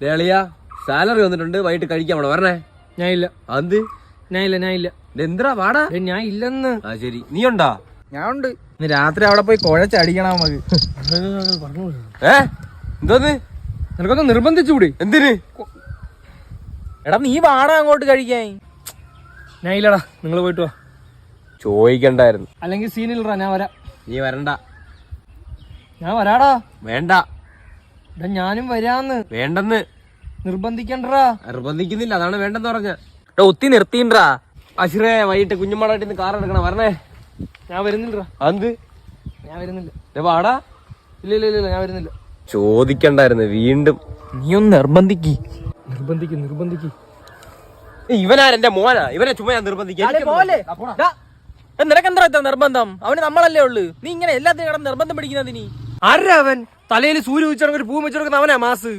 ദേളിയ salary വന്നിട്ടുണ്ട് വൈകിട്ട് കഴിക്കാൻ വേണം വരണേ? ഞാൻ ഇല്ല. അത് ഞാൻ ഇല്ല ഞാൻ ഇല്ല. എന്തിനാ? വാടാ. ഞാൻ ഇല്ലെന്ന്. ആ ശരി. നീ ഉണ്ടാ? ഞാൻ ഉണ്ട്. ഇന്ന് രാത്രി അവിടെ പോയി കുഴച്ചടിക്കണം നമുക്ക്? ഏ? എന്തോന്ന്? നിനക്കൊന്ന് നിർബന്ധിച്ചുകൂടി എന്തിന്? എടാ നീ വാടാ അങ്ങോട്ട് കഴിക്കാൻ. ഞാൻ ഇല്ലടാ. നിങ്ങൾ പോയിട്ട് വാ. ചോദിക്കണ്ടായിരുന്നു. അല്ലെങ്കിൽ സീനില്ലടാ ഞാൻ വരാ. നീ വരണ്ട. ഞാൻ വരാടാ. വേണ്ട. ഞാനും വരാന്ന്. വേണ്ടെന്ന്. നിർബന്ധിക്കണ്ടാ നിർബന്ധിക്കുന്നില്ല അതാണ് വേണ്ടെന്ന് പറഞ്ഞ. ഒത്തി നിർത്തിണ്ടാ അശ്രേ വൈകിട്ട് കുഞ്ഞുമാടായിട്ട് ഇന്ന് കാർ എടുക്കണം. വരണേ. ഞാൻ വരുന്നില്ലടാ. അത് ഞാൻ വരുന്നില്ല. വാടാ. ഇല്ല ഇല്ല ഇല്ല ഞാൻ വരുന്നില്ല. ചോദിക്കണ്ടായിരുന്നു വീണ്ടും. നീ ഒന്ന് നിർബന്ധിക്ക്. നിർബന്ധിക്ക് നിർബന്ധിക്ക്. ഇവനാരെന്റെ മോനാ? ഇവനെ ചുമ്മാ ഞാൻ നിർബന്ധിക്കാൻ നിനക്ക് എന്താ ഇത്ര നിർബന്ധം? അവന് നമ്മളല്ലേ ഉള്ളു. നീ ഇങ്ങനെ എല്ലാത്തിനും കിടന്ന് നിർബന്ധം പിടിക്കുന്നതിന് ആരാ അവൻ? തലയിൽ സൂര്യ വെച്ചിറങ്ങി ഒരു പൂ വെച്ചിറങ്ങുന്ന അവനാ മാസ്.